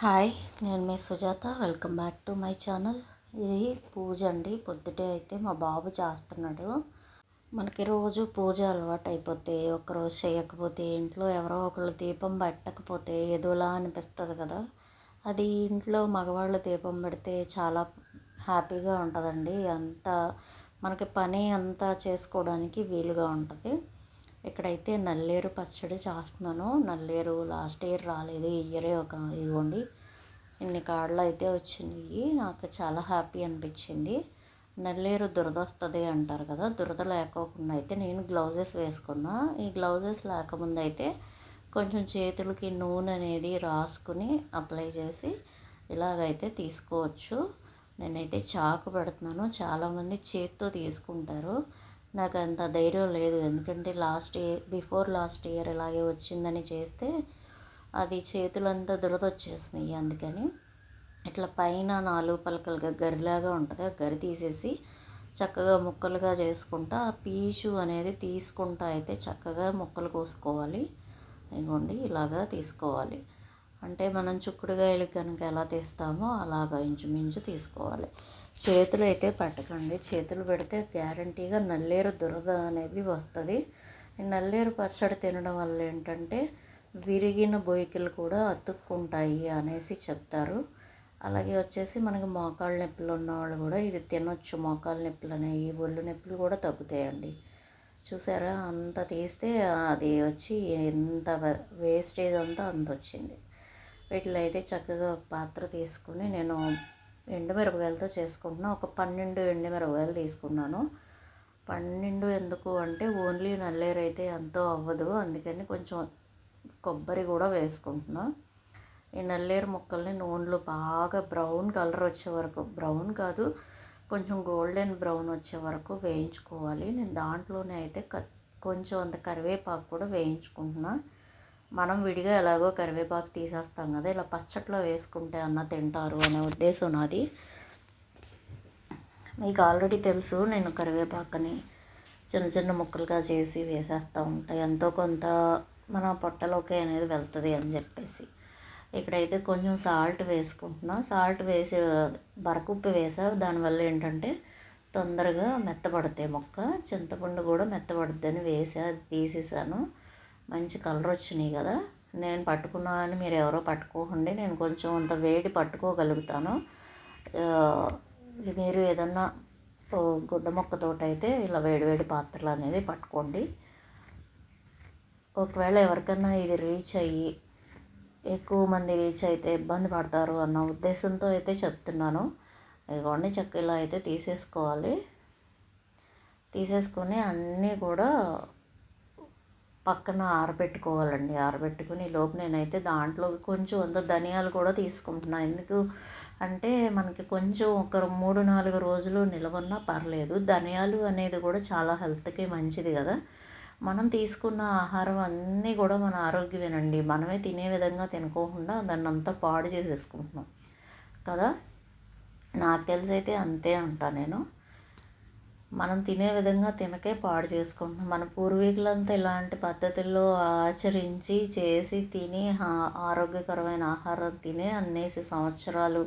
Hi నేను మీ Sujatha. Welcome back to my channel. ఇది పూజ అండి. పొద్దుటే అయితే మా బాబు చేస్తున్నాడు. మనకి రోజు పూజ అలవాటు అయిపోతే ఒకరోజు చేయకపోతే ఇంట్లో ఎవరో ఒకళ్ళు దీపం పెట్టకపోతే ఏదోలా అనిపిస్తుంది కదా. అది ఇంట్లో మగవాళ్ళు దీపం పెడితే చాలా హ్యాపీగా ఉంటుందండి. అంత మనకి పని అంతా చేసుకోవడానికి వీలుగా ఉంటుంది. ఇక్కడైతే నల్లేరు పచ్చడి చేస్తున్నాను నల్లేరు లాస్ట్ ఇయర్ రాలేదు ఈ ఇయరే ఒక ఇదిగోండి ఇన్ని కాడలు అయితే వచ్చినాయి. నాకు చాలా హ్యాపీ అనిపించింది. నల్లేరు దురద వస్తుంది అంటారు కదా దురద లేకోకుండా అయితే నేను గ్లౌజెస్ వేసుకున్నా. ఈ గ్లౌజెస్ లేకముందు అయితే కొంచెం చేతులకి నూనె అనేది రాసుకుని అప్లై చేసి ఇలాగైతే తీసుకోవచ్చు. నేనైతే చాకు పెడుతున్నాను. చాలామంది చేత్తో తీసుకుంటారు. నాకు అంత ధైర్యం లేదు. ఎందుకంటే last year before last year ఇలాగే వచ్చిందని చేస్తే అది చేతులంతా దురద వచ్చేసినాయి అందుకని. ఇట్లా పైన నాలుగు పలకలుగా గరిలాగా ఉంటుంది. ఆ గరి తీసేసి చక్కగా ముక్కలుగా చేసుకుంటా ఆ పీచు అనేది తీసుకుంటా అయితే చక్కగా ముక్కలు కోసుకోవాలి. ఇదిగోండి ఇలాగా తీసుకోవాలి. అంటే మనం చుక్కుడుగాయలకి కనుక ఎలా తీస్తామో అలాగా ఇంచుమించు తీసుకోవాలి. చేతులు అయితే పెట్టకండి. చేతులు పెడితే గ్యారంటీగా నల్లేరు దురద అనేది వస్తుంది. నల్లేరు పచ్చడి తినడం వల్ల ఏంటంటే విరిగిన బొయ్యికలు కూడా అతుక్కుంటాయి అనేసి చెప్తారు. అలాగే వచ్చేసి మనకి మోకాళ్ళ నొప్పులు ఉన్నవాళ్ళు కూడా ఇది తినొచ్చు. మోకాళ్ళ నొప్పులు అనేవి ఒళ్ళు నొప్పులు కూడా తగ్గుతాయండి. చూసారా? అంత తీస్తే అది వచ్చి ఎంత వేస్టేజ్ అంతా అంత వచ్చింది వీటిలో అయితే చక్కగా పాత్ర తీసుకుని నేను ఎండుమిరపకాయలతో చేసుకుంటున్నా. ఒక పన్నెండు ఎండుమిరపకాయలు తీసుకున్నాను. పన్నెండు ఎందుకు అంటే ఓన్లీ నల్లేరు అయితే ఎంతో అవ్వదు. అందుకని కొంచెం కొబ్బరి కూడా వేసుకుంటున్నా. ఈ నల్లేరు ముక్కల్ని నూనెలో బాగా బ్రౌన్ కలర్ వచ్చే వరకు బ్రౌన్ కాదు కొంచెం గోల్డెన్ బ్రౌన్ వచ్చే వరకు వేయించుకోవాలి. నేను దాంట్లోనే అయితే కొంచెం అంత కరివేపాకు కూడా వేయించుకుంటున్నా. మనం విడిగా ఎలాగో కరివేపాకు తీసేస్తాం కదా ఇలా పచ్చట్లో వేసుకుంటే అన్న తింటారు అనే ఉద్దేశం నాది. మీకు ఆల్రెడీ తెలుసు నేను కరివేపాకుని చిన్న చిన్న ముక్కలుగా చేసి వేసేస్తూ ఉంటాయి ఎంతో కొంత మన పొట్టలోకి అనేది వెళ్తుంది అని చెప్పేసి. ఇక్కడైతే కొంచెం సాల్ట్ వేసుకుంటున్నా. సాల్ట్ వేసి బరకుప్పు వేసా. దానివల్ల ఏంటంటే తొందరగా మెత్తపడతాయి మొక్క. చింతపండు కూడా మెత్తపడుద్దని వేసా అది తీసేసాను. మంచి కలర్ వచ్చినాయి కదా. నేను పట్టుకున్నాను మీరు ఎవరో పట్టుకోకండి. నేను కొంచెం అంత వేడి పట్టుకోగలుగుతాను. మీరు ఏదన్నా గుడ్డ మొక్కతోటైతే ఇలా వేడివేడి పాత్రలు అనేది పట్టుకోండి. ఒకవేళ ఎవరికన్నా ఇది రీచ్ అయ్యి ఎక్కువ మంది రీచ్ అయితే ఇబ్బంది పడతారు అన్న ఉద్దేశంతో అయితే చెప్తున్నాను. ఇదిగోండి చెక్క ఇలా అయితే తీసేసుకోవాలి. తీసేసుకొని అన్నీ కూడా పక్కన ఆరబెట్టుకోవాలండి. ఆరబెట్టుకుని లోపు నేనైతే దాంట్లో కొంచెం అంత ధనియాలు కూడా తీసుకుంటున్నాను ఎందుకు అంటే మనకి కొంచెం ఒక మూడు నాలుగు రోజులు నిలవన్నా పర్లేదు. ధనియాలు అనేది కూడా చాలా హెల్త్కి మంచిది కదా. మనం తీసుకున్న ఆహారం అన్నీ కూడా మన ఆరోగ్యమేనండి. మనమే తినే విధంగా తినుకోకుండా దాన్ని అంతా పాడు చేసేసుకుంటున్నాం కదా. నాకు తెలిసి అయితే అంతే అంటా నేను. మనం తినే విధంగా తినకే పాడు చేసుకుంటున్నాం. మన పూర్వీకులంతా ఇలాంటి పద్ధతుల్లో ఆచరించి చేసి తిని ఆరోగ్యకరమైన ఆహారం తినే అన్నేసి సంవత్సరాలు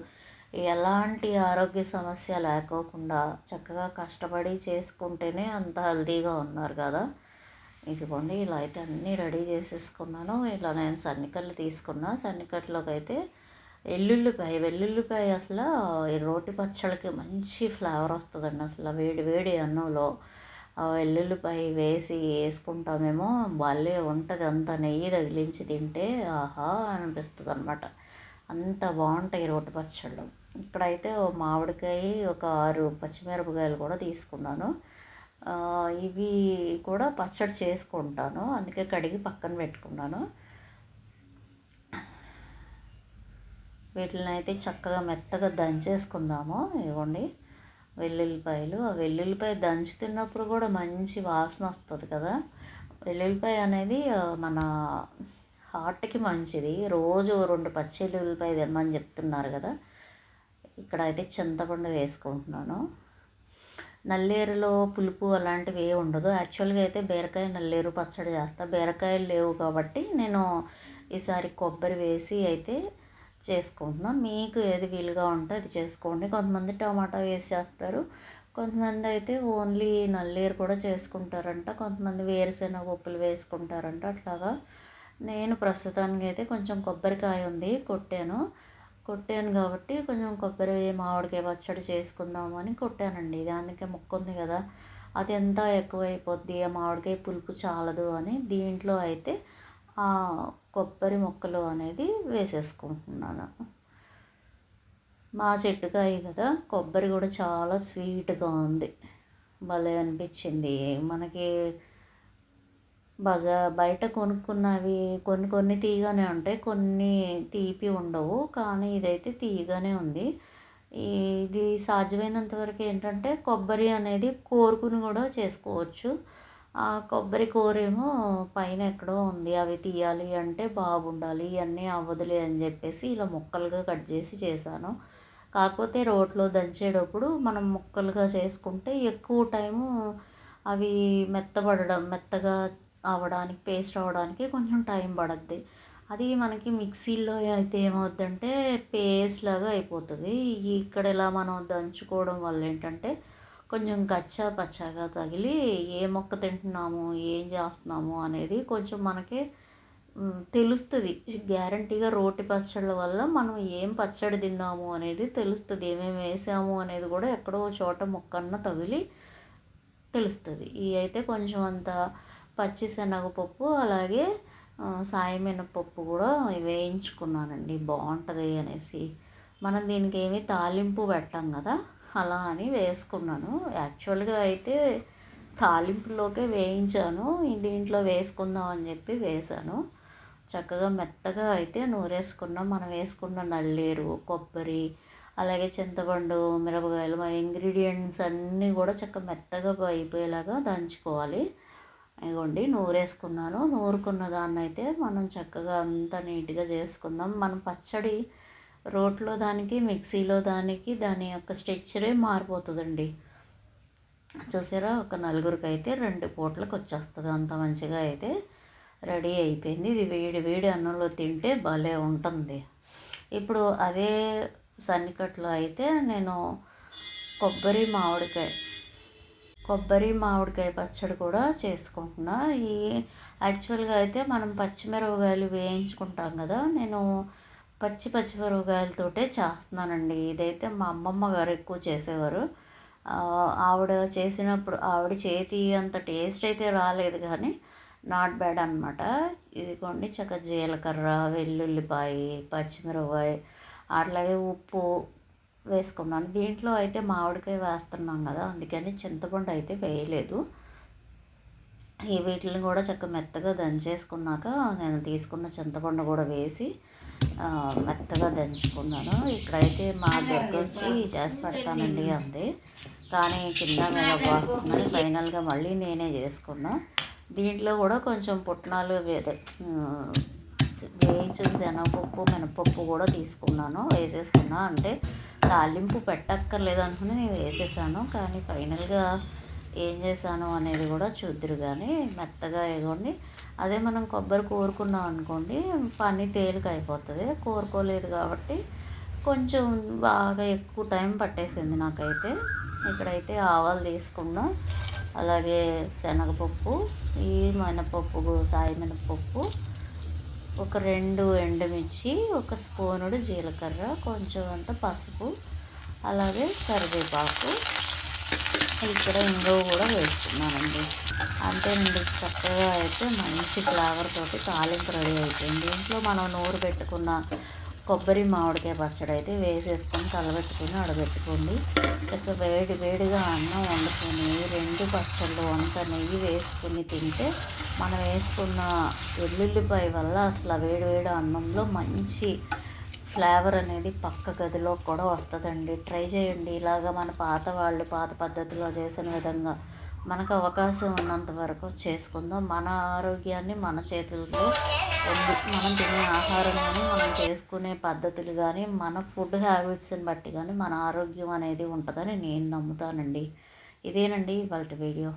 ఎలాంటి ఆరోగ్య సమస్య లేకోకుండా చక్కగా కష్టపడి చేసుకుంటేనే అంత హెల్తీగా ఉన్నారు కదా. ఇదిగోండి ఇలా అయితే అన్నీ రెడీ చేసేసుకున్నాను. ఇలా నేను సన్నికట్లు తీసుకున్నా. సన్నికట్లోకి అయితే ఎల్లుల్లిపాయ వెల్లుల్లిపాయ అసలు ఈ రోటి పచ్చళ్ళకి మంచి ఫ్లేవర్ వస్తుందండి అసలు. వేడి వేడి అన్నంలో వెల్లుల్లిపాయ వేసి వేసుకుంటామేమో భలే ఉంటుంది. అంత నెయ్యి తగిలించి తింటే ఆహా అనిపిస్తుంది అనమాట అంత బాగుంటాయి రోటి పచ్చళ్ళు. ఇక్కడైతే మామిడికాయ ఒక ఆరు పచ్చిమిరపకాయలు కూడా తీసుకున్నాను. ఇవి కూడా పచ్చడి చేసుకుంటాను. అందుకే కడిగి పక్కన పెట్టుకున్నాను. వీటిని అయితే చక్కగా మెత్తగా దంచేసుకుందాము. ఇవ్వండి. వెల్లుల్లిపాయలు. ఆ వెల్లుల్లిపాయ దంచి తిన్నప్పుడు కూడా మంచి వాసన వస్తుంది కదా. వెల్లుల్లిపాయ అనేది మన హార్ట్కి మంచిది. రోజు రెండు పచ్చి వెల్లుల్లిపాయ తినమని చెప్తున్నారు కదా. ఇక్కడ అయితే చింతపండు వేసుకుంటున్నాను. నల్లేరులో పులుపు అలాంటివి ఏ ఉండదు. యాక్చువల్గా అయితే బీరకాయ నల్లేరు పచ్చడి చేస్తా. బీరకాయలు లేవు కాబట్టి నేను ఈసారి కొబ్బరి వేసి అయితే చేసుకుంటున్నాం. మీకు ఏది వీలుగా ఉంటే అది చేసుకోండి. కొంతమంది టమాటా వేసి చేస్తారు. కొంతమంది అయితే ఓన్లీ నల్లేరు కూడా చేసుకుంటారంట. కొంతమంది వేరుశెనగ పప్పులు వేసుకుంటారంట. అట్లాగా నేను ప్రస్తుతానికి అయితే కొంచెం కొబ్బరికాయ ఉంది కొట్టాను. కొట్టాను కాబట్టి కొంచెం కొబ్బరి మామిడికాయ పచ్చడి చేసుకుందాము అని కొట్టానండి. దానికి ముక్క ఉంది కదా. అది ఎంత ఎక్కువైపోద్ది? ఆ మామిడికాయ పులుపు చాలదు అని దీంట్లో అయితే ఆ కొబ్బరి ముక్కలు అనేది వేసేసుకుంటున్నాను. మా చెట్టుకాయ కదా కొబ్బరి కూడా చాలా స్వీట్గా ఉంది. భలే అనిపించింది. మనకి బజా బయట కొనుక్కున్నవి కొన్ని కొన్ని తీయగానే ఉంటాయి కొన్ని తీపి ఉండవు కానీ ఇదైతే తీయగానే ఉంది. ఇది సాధ్యమైనంత వరకు ఏంటంటే కొబ్బరి అనేది కోరుకుని కూడా చేసుకోవచ్చు. ఆ కొబ్బరి కూరేమో పైన ఎక్కడో ఉంది అవి తీయాలి అంటే బాగుండాలి ఇవన్నీ అవ్వదులే అని చెప్పేసి ఇలా ముక్కలుగా కట్ చేసి చేశాను. కాకపోతే రోట్లో దంచేటప్పుడు మనం ముక్కలుగా చేసుకుంటే ఎక్కువ టైము అవి మెత్తబడడం మెత్తగా అవ్వడానికి పేస్ట్ అవ్వడానికి కొంచెం టైం పడద్ది. అది మనకి మిక్సీలో అయితే ఏమవుద్దంటే పేస్ట్ లాగా అయిపోతుంది. ఇక్కడ ఇలా మనం దంచుకోవడం వల్ల ఏంటంటే కొంచెం గచ్చా పచ్చాగా తగిలి ఏ మొక్క తింటున్నాము ఏం చేస్తున్నాము అనేది కొంచెం మనకి తెలుస్తుంది. గ్యారంటీగా రోటి పచ్చళ్ళ వల్ల మనం ఏం పచ్చడి తిన్నాము అనేది తెలుస్తుంది. ఏమేమి వేసాము అనేది కూడా ఎక్కడో చోట మొక్కన్న తగిలి తెలుస్తుంది. ఇవి అయితే కొంచెం అంత పచ్చి శనగపప్పు అలాగే సాయమినపప్పు కూడా వేయించుకున్నానండి. బాగుంటుంది అనేసి. మనం దీనికి ఏమీ తాలింపు పెట్టాం కదా? అలా అని వేసుకున్నాను. యాక్చువల్గా అయితే తాలింపులోకే వేయించాను. దీంట్లో వేసుకుందాం అని చెప్పి వేసాను చక్కగా మెత్తగా అయితే నూరేసుకున్నాం. మనం వేసుకున్న నల్లేరు కొబ్బరి అలాగే చింతపండు మిరపకాయలు మా ఇంగ్రీడియంట్స్ అన్నీ కూడా చక్కగా మెత్తగా అయిపోయేలాగా దంచుకోవాలి. ఇగోండి నూరేసుకున్నాను. నూరుకున్న దాన్ని అయితే మనం చక్కగా అంతా నీట్గా చేసుకుందాం. మనం పచ్చడి రోట్లో దానికి మిక్సీలో దానికి దాని యొక్క స్ట్రక్చరే మారిపోతుందండి. చూసారా? ఒక నలుగురికి అయితే రెండు పూటలకు వచ్చేస్తుంది. అంత మంచిగా అయితే రెడీ అయిపోయింది. ఇది వేడి వేడి అన్నంలో తింటే భలే ఉంటుంది. ఇప్పుడు అదే సన్నికట్లో అయితే నేను కొబ్బరి మామిడికాయ కొబ్బరి మామిడికాయ పచ్చడి కూడా చేసుకుంటున్నా. ఈ యాక్చువల్గా అయితే మనం పచ్చిమిరపకాయలు వేయించుకుంటాం కదా నేను పచ్చి పచ్చిమిరపకాయలతోటే చేస్తున్నానండి. ఇదైతే మా అమ్మమ్మ గారు ఎక్కువ చేసేవారు. ఆవిడ చేసినప్పుడు ఆవిడ చేతి అంత టేస్ట్ అయితే రాలేదు కానీ నాట్ బ్యాడ్ అనమాట ఇదిగోండి చక్క జీలకర్ర వెల్లుల్లిపాయ పచ్చిమిరపకాయ అట్లాగే ఉప్పు వేసుకున్నాను. దీంట్లో అయితే మామిడికాయ వేస్తున్నాం కదా అందుకని చింతపండు అయితే వేయలేదు. ఈ వీటిని కూడా చక్క మెత్తగా దంచేసుకున్నాక నేను తీసుకున్న చింతపండు కూడా వేసి మెత్తగా దంచుకున్నాను. ఇక్కడైతే మా దగ్గర చేసి పెడతానండి అంది కానీ కింద మీద బాగుందని ఫైనల్గా మళ్ళీ నేనే చేసుకున్నా. దీంట్లో కూడా కొంచెం పుట్నాలు వేరే వేయించిన శనగపప్పు మినపప్పు కూడా తీసుకున్నాను. వేసేసుకున్నా అంటే తాలింపు పెట్టక్కర్లేదు అనుకుని నేను వేసేసాను. కానీ ఫైనల్గా ఏం చేశాను అనేది కూడా చూద్దరు కానీ మెత్తగా వేయకండి అదే మనం కొబ్బరి కోరుకున్నాం అనుకోండి పని తేలిక అయిపోతుంది. కోరుకోలేదు కాబట్టి కొంచెం బాగా ఎక్కువ టైం పట్టేసింది నాకైతే. ఇక్కడైతే ఆవాలు తీసుకున్నాం అలాగే శనగపప్పు ఈ మినపప్పు సాయి మినపప్పు ఒక రెండు ఎండుమిర్చి ఒక స్పూనుడు జీలకర్ర కొంచెం అంత పసుపు అలాగే కరివేపాకు ఇక్కడ ఇంగువ కూడా వేసుకున్నానండి అంతేనండి చక్కగా అయితే మంచి ఫ్లేవర్ తోటి తాలింపు రెడీ అయిపోయింది. దీంట్లో మనం నూరు పెట్టుకున్న కొబ్బరి మామిడికాయ పచ్చడి అయితే వేసేసుకొని కలబెట్టుకొని అడబెట్టుకోండి చక్కగా వేడి వేడిగా అన్నం వండుకొని రెండు పచ్చళ్ళు అంత నెయ్యి వేసుకుని తింటే మనం వేసుకున్న వెల్లుల్లిపాయ వల్ల అసలు వేడి వేడి అన్నంలో మంచి ఫ్లేవర్ అనేది పక్క గదిలో కూడా వస్తుందండి. ట్రై చేయండి. ఇలాగ మన పాత వాళ్ళు పాత పద్ధతిలో చేసిన విధంగా మనకు అవకాశం ఉన్నంత వరకు చేసుకుందాం. మన ఆరోగ్యాన్ని మన చేతుల్లో ఉంది మనం తినే ఆహారం కానీ మనం చేసుకునే పద్ధతులు కానీ మన ఫుడ్ హ్యాబిట్స్ని బట్టి కానీ మన ఆరోగ్యం అనేది ఉంటుందని నేను నమ్ముతానండి. ఇదేనండి వాళ్ళ వీడియో.